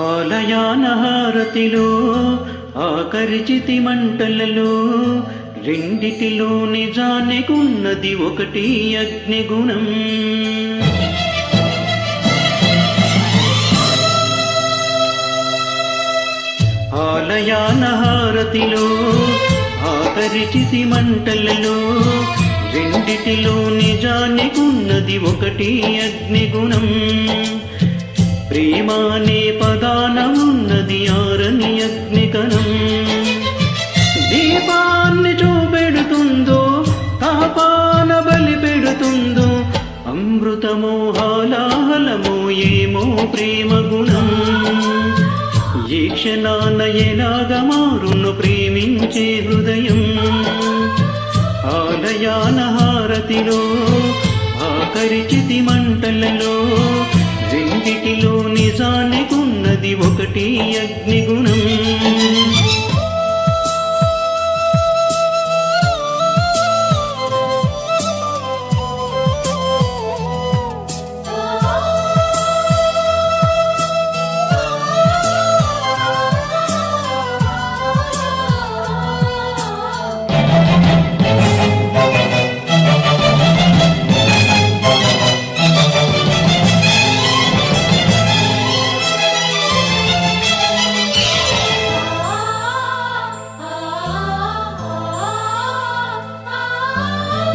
ఆలయానహారతిలో ఆకరిచితి మంటలలో రెండిటిలో నిజానికున్నది ఒకటి అగ్నిగుణం. ఆలయానహారతిలో ఆకరిచితి మంటలలో రెండిటిలో నిజానికున్నది ఒకటి అగ్నిగుణం. ప్రేమానే పదానన్నది ఆరని అగ్నికణం దీపాన్ని చూపెడుతుందో తాపాన బలి పెడుతుందో అమృతమోహాలాహలమో ఏమో ప్రేమ గుణం. ఈ క్షణాన ఎలాగ మారును ప్రేమించే హృదయం. ఆలయాన హారతిలో ఆకరిచితి మంటలలో రెండిటిలో నిజానికున్నది ఒకటి అగ్నిగుణం.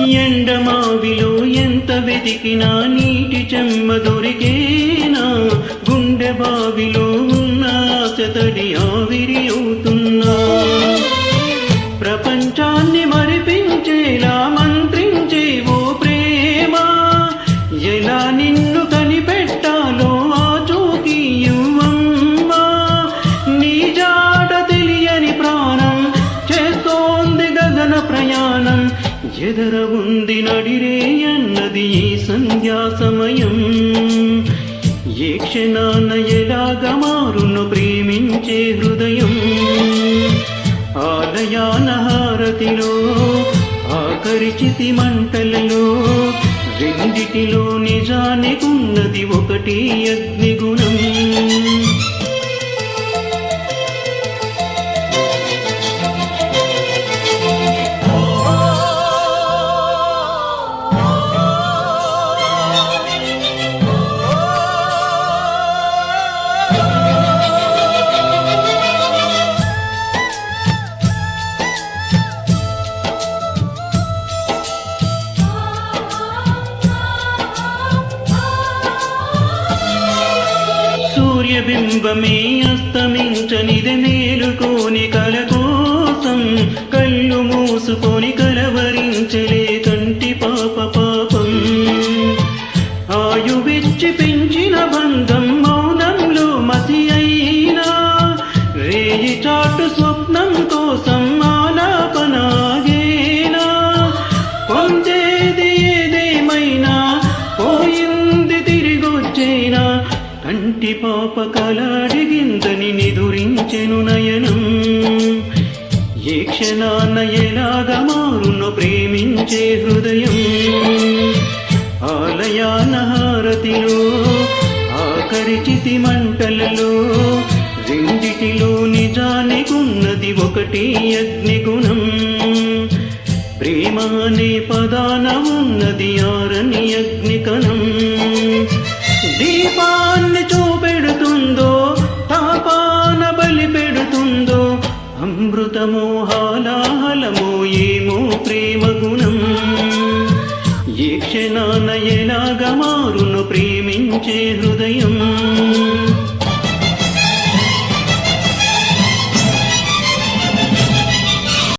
ఎండమావిలో ఎంత వెతికినా నీటి చెమ్మ దొరికేనా? గుండె బావిలో ఉన్న ఆశతడి ఆవిరి అవుతున్నా. ఎదర ఉంది నడిరే అన్నది ఈ సంధ్యా సమయం. ఏ క్షణాన ఎలాగ మారును ప్రేమించే హృదయం. ఆలయాన హారతిలో ఆకరిచితి మంటలలో రెండిటిలో నిజానికున్నది ఒకటి అగ్నిగుణం. సూర్యబింబమే అస్తమించనిది మేలుకోని కల కోసం కళ్ళు మూసుకొని కలవరించలే కంటి పాప పాపం. ఆయువిచ్చి పెంచిన బంధం మౌనంలో మసి అయినా రేయి చాటు స్వప్నం కోసం ఆలాపనాగేనా. పొందేది ఇంటి పాప కలాడిగిందని నిదురించెను నయనం. ఏ క్షణాన ఎలాగ మారును ప్రేమించే హృదయం. ఆలయాన హారతిలో ఆకరిచితి మంటలలో రెండిటిలో నిజానికున్నది ఒకటి అగ్నిగుణం ప్రేమ అనే పదాన ఉన్నది ఆరని అగ్నికణం కాలాహలమో ఏమో ప్రేమ గుణం. ఏ క్షణాన ఎలాగ మారును ప్రేమించే హృదయం.